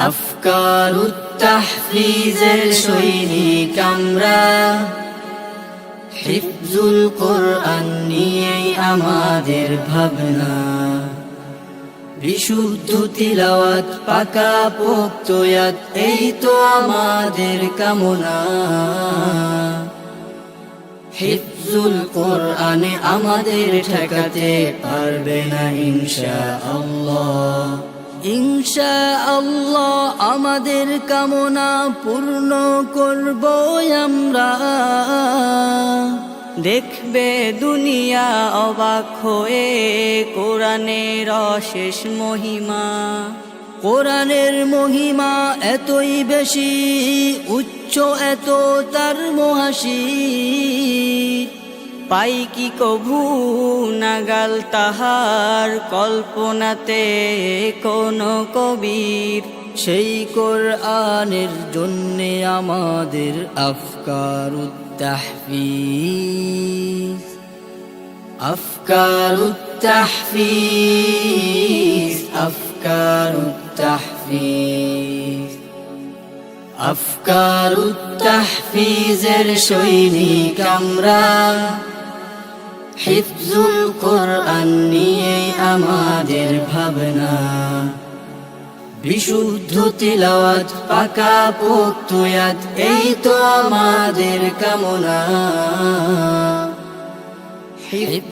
আফকার তাহফিজের সৈনিক আমরা হিফজুল কোরআন নিয়েই আমাদের ভাবনা বিশুদ্ধ তিলাওয়াত পাকা পোক্তয়াত এই তো আমাদের কামনা হিফজুল কোরআনে আমাদের ঠেকাতে পারবে না ইনশা আল্লাহ ইনশা আল্লাহ আমাদের কামনা পূর্ণ করব আমরা। দেখবে দুনিয়া অবাক হয়ে কোরআনের অশেষ মহিমা। কোরআনের মহিমা এতই বেশি, উচ্চ এত তার মহাসি পাই কি কভু নাগাল তাহার কল্পনাতে কোন কবির সেই কোরআনের জন্যে আমাদের আফকার তাহফিজ أفكار التحفيز أفكار التحفيز أفكار التحفيز সৈনিক আমরা হিফজুল কোরআন নিয়েই আমাদের ভাবনা। বিশুদ্ধ তিলাওয়াত পাকা পোক্তয়াত এই তো আমাদের কামনা।